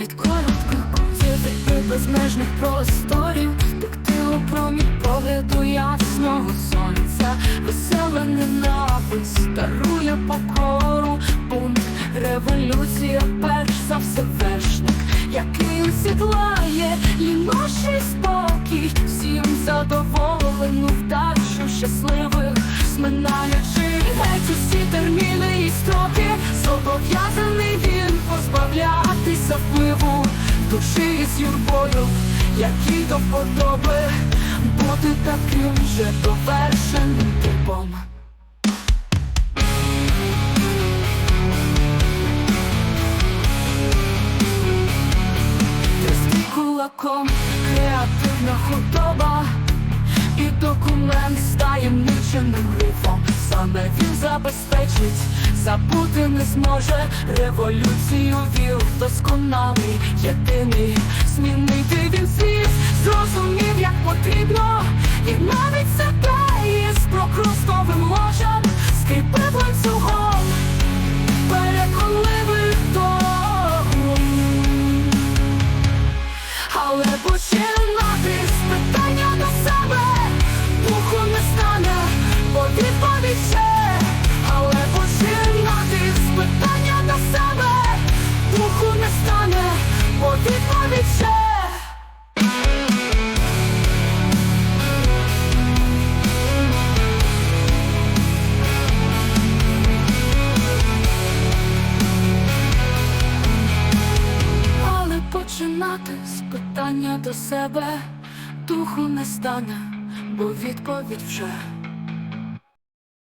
від коротких кутів і безмежних просторів, у промінь погляду ясного сонця, весела ненависть дарує покору, бунт, революція, перш за все вершник, який усідлає ліноший спокій, всім задоволену вдачу щасливих, сминаючи геть усі терміни і строки, зобов'язаний він позбавлятися впливу душі з юрбою, який до вподоби бути таким же довершеним типом. Кулаком, креативна худоба І документ з таємниченим грифом Саме забезпечить, забути не зможе Революцію вів досконалий, єдиний Змінити він світ, зрозумів, як потрібно. І навіть себе із прокрустовим ложем. Скріпив ланцюгом. Переконливий дом. Але починати питання до себе духу не стане, бо відповідь вже.